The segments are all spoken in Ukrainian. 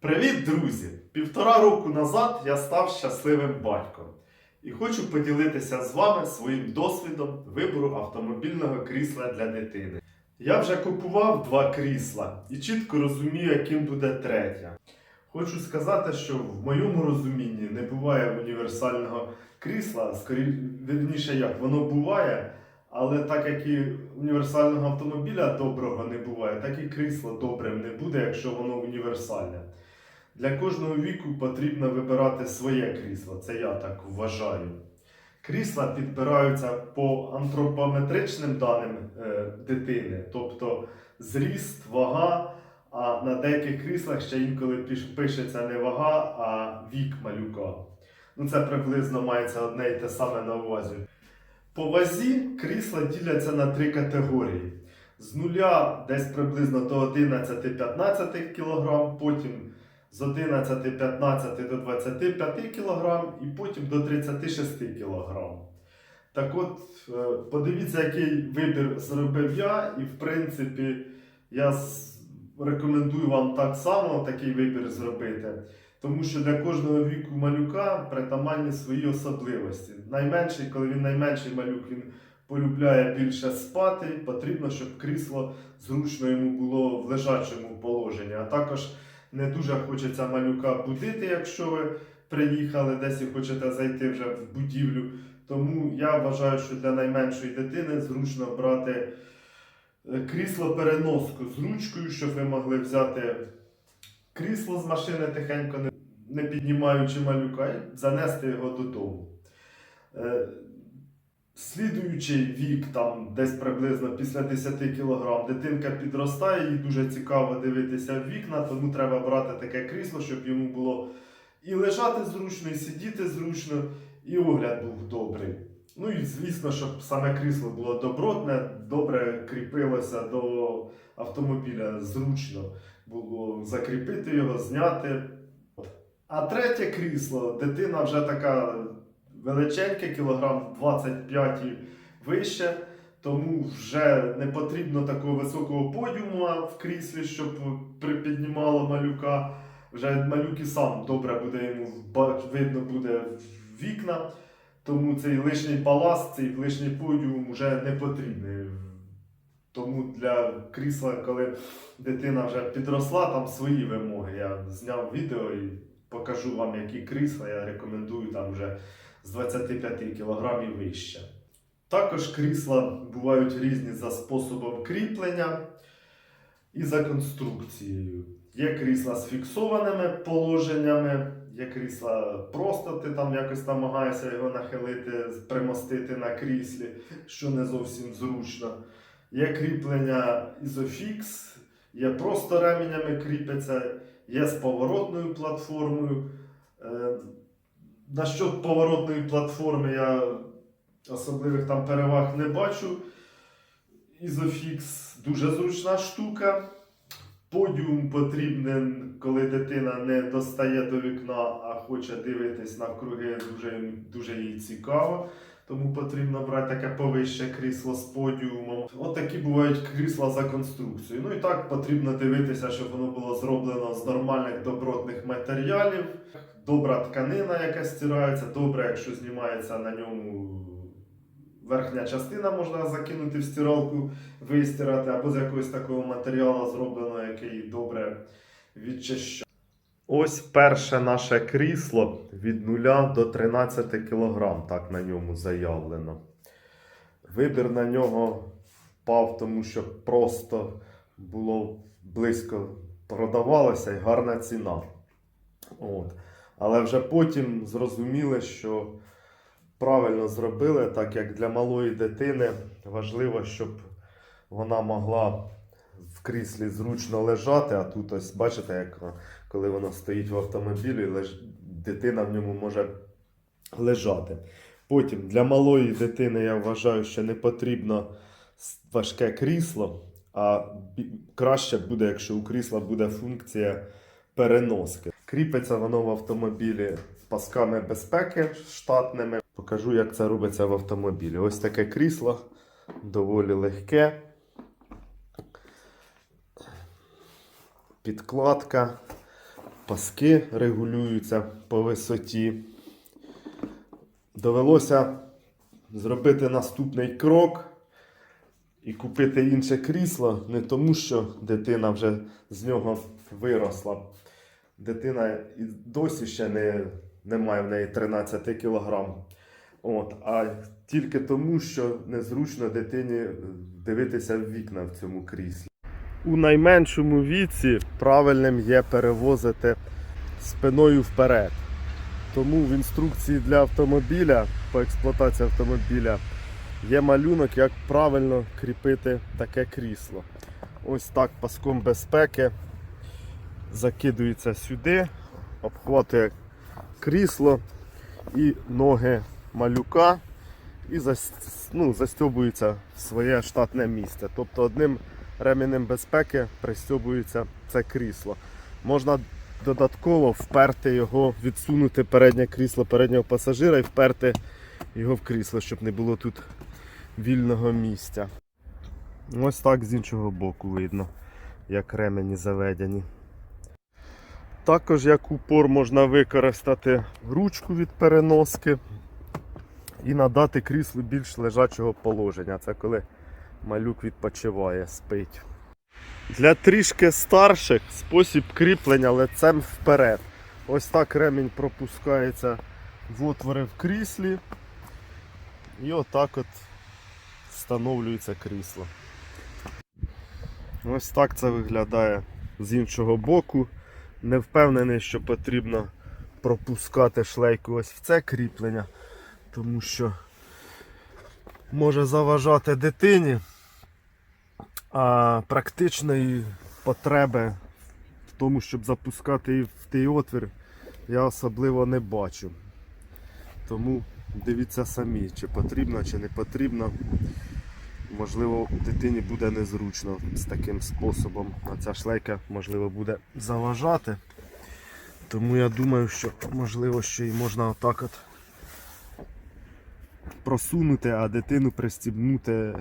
Привіт, друзі! Півтора року назад я став щасливим батьком і хочу поділитися з вами своїм досвідом вибору автомобільного крісла для дитини. Я вже купував два крісла і чітко розумію, яким буде третє. Хочу сказати, що в моєму розумінні не буває універсального крісла, скоріше, вірніше як, воно буває, але так як і універсального автомобіля доброго не буває, так і крісло добрим не буде, якщо воно універсальне. Для кожного віку потрібно вибирати своє крісло, це я так вважаю. Крісла підбираються по антропометричним даним е, дитини, тобто зріст, вага, а на деяких кріслах ще інколи пишеться не вага, а вік малюка. Ну, це приблизно мається одне і те саме на увазі. По вазі крісла діляться на три категорії: з нуля десь приблизно до 11-15 кг, потім з 11-15 до 25 кг і потім до 36 кг. Так от, е, подивіться, який вибір зробив я, і в принципі я рекомендую вам так само такий вибір зробити. Тому що для кожного віку малюка притаманні свої особливості. Найменший, коли він найменший малюк, він полюбляє більше спати, потрібно, щоб крісло зручно йому було в лежачому положенні. А також не дуже хочеться малюка будити, якщо ви приїхали десь і хочете зайти вже в будівлю. Тому я вважаю, що для найменшої дитини зручно брати е, крісло-переноску з ручкою, щоб ви могли взяти крісло з машини тихенько, не, не піднімаючи малюка, і занести його додому. Слідуючий вік, там десь приблизно після 10 кг, дитинка підростає, їй дуже цікаво дивитися в вікна, тому треба брати таке крісло, щоб йому було і лежати зручно, і сидіти зручно, і огляд був добрий. Ну і звісно, щоб саме крісло було добротне, добре кріпилося до автомобіля, зручно було закріпити його, зняти. А третє крісло, дитина вже така величеньке, кілограм 25 і вище, тому вже не потрібно такого високого подіума в кріслі, щоб припіднімало малюка. Вже малюк сам добре буде йому видно буде вікна. Тому цей лишній баласт, цей лишній подіум вже не потрібний. Тому для крісла, коли дитина вже підросла, там свої вимоги. Я зняв відео і покажу вам, які крісла я рекомендую там вже з 25 кг вище. Також крісла бувають різні за способом кріплення і за конструкцією. Є крісла з фіксованими положеннями, є крісла просто ти там якось намагаєшся його нахилити, примостити на кріслі, що не зовсім зручно. Є кріплення ізофікс, є просто ременями кріпиться, є з поворотною платформою. Насчет поворотної платформи я особливих там переваг не бачу. Ізофікс дуже зручна штука. Подіум потрібен, коли дитина не достає до вікна, а хоче дивитись навкруги, дуже, дуже їй цікаво. Тому потрібно брати таке повище крісло з подіумом. От такі бувають крісла за конструкцією. Ну і так потрібно дивитися, щоб воно було зроблено з нормальних добротних матеріалів. Добра тканина, яка стирається, добре, якщо знімається на ньому верхня частина, можна закинути в стиралку, вистирати, або з якогось такого матеріалу зроблено, який добре відчищає. Ось перше наше крісло від 0 до 13 кг, так на ньому заявлено. Вибір на нього впав, тому що просто було близько продавалося і гарна ціна. От. Але вже потім зрозуміли, що правильно зробили, так як для малої дитини важливо, щоб вона могла в кріслі зручно лежати, а тут ось бачите, як коли вона стоїть в автомобілі, леж... дитина в ньому може лежати. Потім для малої дитини я вважаю, що не потрібно важке крісло, а краще буде, якщо у крісла буде функція переноски. Кріпиться воно в автомобілі пасками безпеки штатними. Покажу, як це робиться в автомобілі. Ось таке крісло доволі легке. Підкладка паски регулюються по висоті. Довелося зробити наступний крок і купити інше крісло не тому, що дитина вже з нього виросла. Дитина і досі ще не, не має в неї 13 кілограм. От, а тільки тому, що незручно дитині дивитися в вікна в цьому кріслі. У найменшому віці правильним є перевозити спиною вперед. Тому в інструкції для автомобіля по експлуатації автомобіля є малюнок, як правильно кріпити таке крісло. Ось так паском безпеки закидується сюди, обхватує крісло і ноги малюка і ну, застьобується в своє штатне місце. Тобто одним ременем безпеки пристьобується це крісло. Можна додатково вперти його, відсунути переднє крісло переднього пасажира і вперти його в крісло, щоб не було тут вільного місця. Ось так з іншого боку видно, як ремені заведені. Також як упор можна використати ручку від переноски і надати кріслу більш лежачого положення. Це коли малюк відпочиває, спить. Для трішки старших спосіб кріплення лицем вперед. Ось так ремінь пропускається в отвори в кріслі. І отак от встановлюється крісло. Ось так це виглядає з іншого боку. Не впевнений, що потрібно пропускати шлейку ось в це кріплення, тому що може заважати дитині, а практичної потреби в тому, щоб запускати в той отвір, я особливо не бачу. Тому дивіться самі, чи потрібно, чи не потрібно. Можливо, дитині буде незручно з таким способом. А ця шлейка, можливо, буде заважати. Тому я думаю, що можливо ще й можна отак от просунути, а дитину пристібнути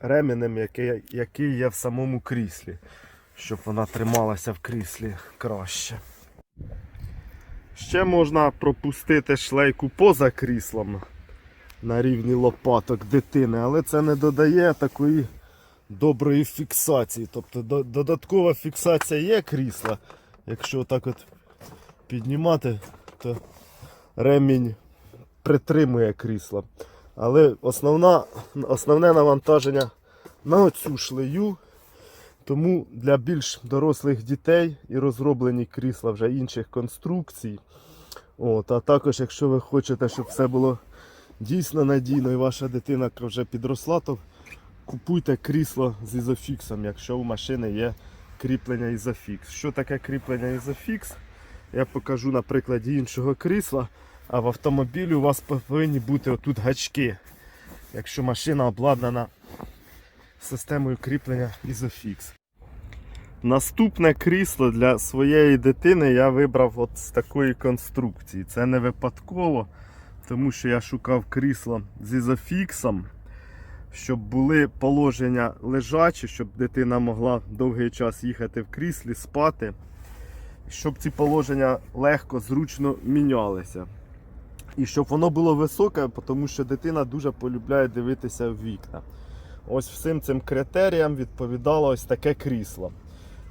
ременем, який, який є в самому кріслі, щоб вона трималася в кріслі краще. Ще можна пропустити шлейку поза кріслом на рівні лопаток дитини, але це не додає такої доброї фіксації. Тобто додаткова фіксація є крісла. Якщо так от піднімати, то ремінь притримує крісло. Але основна, основне навантаження на оцю шлею. Тому для більш дорослих дітей і розроблені крісла вже інших конструкцій. От, а також, якщо ви хочете, щоб все було дійсно надійно і ваша дитина вже підросла, то купуйте крісло з ізофіксом, якщо у машини є кріплення ізофікс. Що таке кріплення ізофікс? Я покажу на прикладі іншого крісла. А в автомобілі у вас повинні бути отут гачки, якщо машина обладнана системою кріплення Isofix. Наступне крісло для своєї дитини я вибрав от з такої конструкції. Це не випадково, тому що я шукав крісло з ізофіксом, щоб були положення лежачі, щоб дитина могла довгий час їхати в кріслі, спати, щоб ці положення легко, зручно мінялися. І щоб воно було високе, тому що дитина дуже полюбляє дивитися в вікна. Ось всім цим критеріям відповідало ось таке крісло.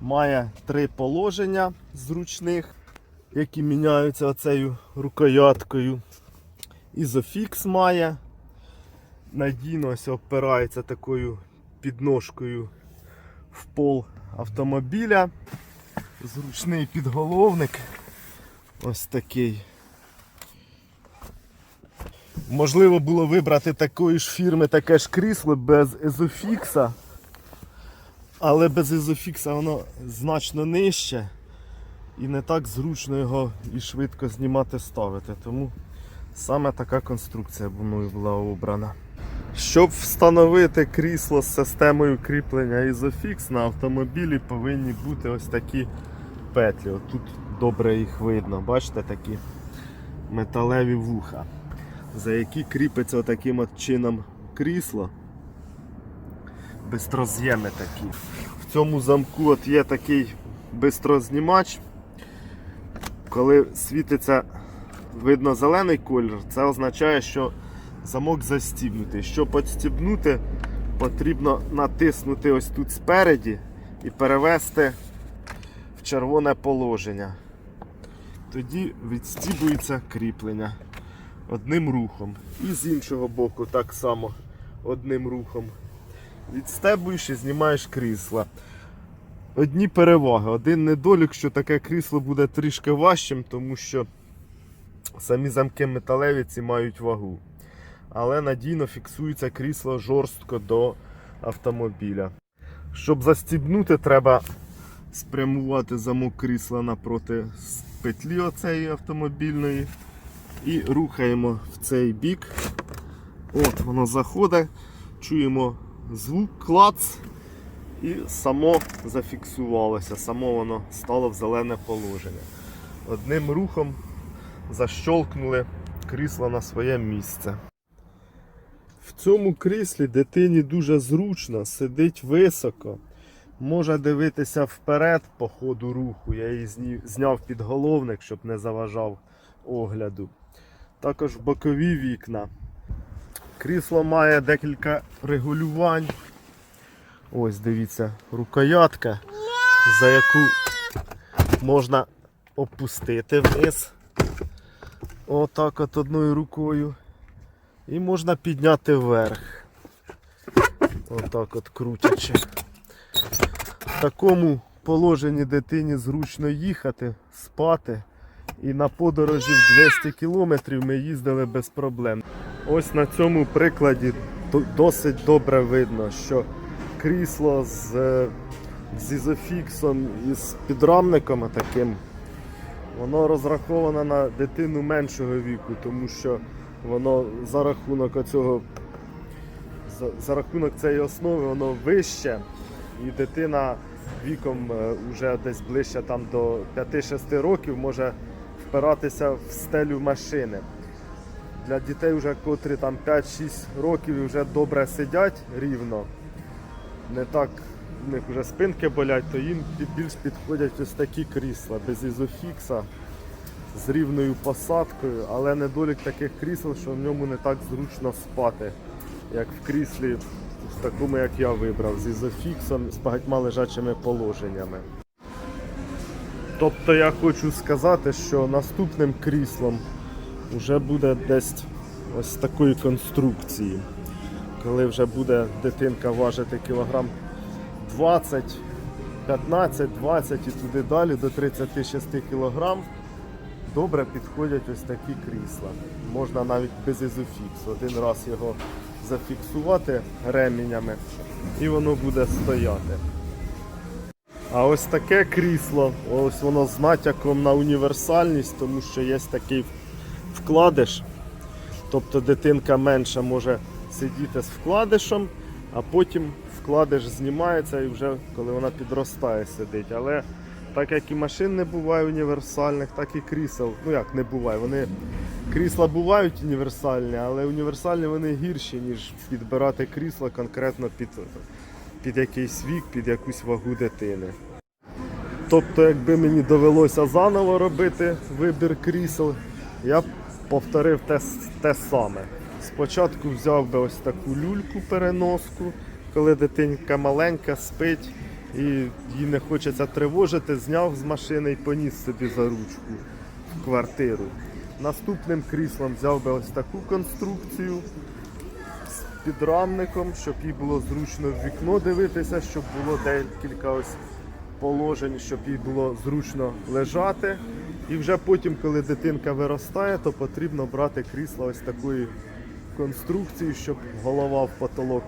Має три положення зручних, які міняються оцею рукояткою. Ізофікс має. Надійно ось опирається такою підножкою в пол автомобіля. Зручний підголовник. Ось такий. Можливо було вибрати такої ж фірми таке ж крісло без езофікса. Але без ізофікса воно значно нижче і не так зручно його і швидко знімати ставити. Тому саме така конструкція мною була обрана. Щоб встановити крісло з системою кріплення Isofix на автомобілі повинні бути ось такі петлі. Тут добре їх видно, бачите такі металеві вуха, за які кріпиться отаким от чином крісло. Бистроз'єми такі. В цьому замку от є такий бистрознімач, Коли світиться, видно зелений колір, це означає, що замок застібнутий. Щоб відстібнути, потрібно натиснути ось тут спереді і перевести в червоне положення. Тоді відстібується кріплення одним рухом. І з іншого боку так само одним рухом. Відстебуєш і знімаєш крісла. Одні переваги. Один недолік, що таке крісло буде трішки важчим, тому що самі замки металеві ці мають вагу. Але надійно фіксується крісло жорстко до автомобіля. Щоб застібнути, треба спрямувати замок крісла напроти петлі оцеї автомобільної. І рухаємо в цей бік. От воно заходить, чуємо звук, клац, і само зафіксувалося, само воно стало в зелене положення. Одним рухом защолкнули крісло на своє місце. В цьому кріслі дитині дуже зручно, сидить високо, може дивитися вперед по ходу руху. Я її зняв підголовник, щоб не заважав огляду. Також бокові вікна. Крісло має декілька регулювань. Ось дивіться, рукоятка, за яку можна опустити вниз. Отак от одною рукою. І можна підняти вверх. Отак от крутячи. В такому положенні дитині зручно їхати, спати. І на подорожі в 200 кілометрів ми їздили без проблем. Ось на цьому прикладі досить добре видно, що крісло з, е, з ізофіксом і з підрамником таким, воно розраховано на дитину меншого віку, тому що воно за рахунок оцього, за, за рахунок цієї основи воно вище, і дитина віком е, вже десь ближче там до 5-6 років може впиратися в стелю машини. Для дітей, вже, котрі там 5-6 років і вже добре сидять рівно, не так в них вже спинки болять, то їм більш підходять ось такі крісла без ізофікса з рівною посадкою, але недолік таких крісел, що в ньому не так зручно спати, як в кріслі, в такому, як я вибрав, з ізофіксом, з багатьма лежачими положеннями. Тобто я хочу сказати, що наступним кріслом вже буде десь ось такої конструкції. Коли вже буде дитинка важити кілограм 20, 15, 20 і туди далі до 36 кілограм, добре підходять ось такі крісла. Можна навіть без ізофіксу. Один раз його зафіксувати ременями і воно буде стояти. А ось таке крісло, ось воно з натяком на універсальність, тому що є такий вкладиш. Тобто дитинка менша може сидіти з вкладишем, а потім вкладиш знімається і вже коли вона підростає сидить. Але так як і машин не буває універсальних, так і крісел. Ну як не буває. Вони крісла бувають універсальні, але універсальні вони гірші, ніж підбирати крісло конкретно під, під якийсь вік, під якусь вагу дитини. Тобто, якби мені довелося заново робити вибір крісел, я б повторив те, те саме. Спочатку взяв би ось таку люльку переноску, коли дитинка маленька, спить і їй не хочеться тривожити, зняв з машини і поніс собі за ручку в квартиру. Наступним кріслом взяв би ось таку конструкцію підрамником, щоб їй було зручно в вікно дивитися, щоб було декілька ось положень, щоб їй було зручно лежати. І вже потім, коли дитинка виростає, то потрібно брати крісло ось такої конструкції, щоб голова в потолок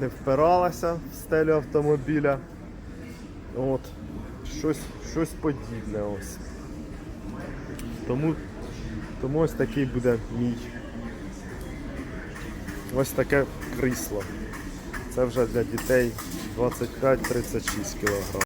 не впиралася в стелю автомобіля. От, щось, щось подібне ось. Тому, тому ось такий буде мій. Ось таке крісло. Це вже для дітей 25-36 кг.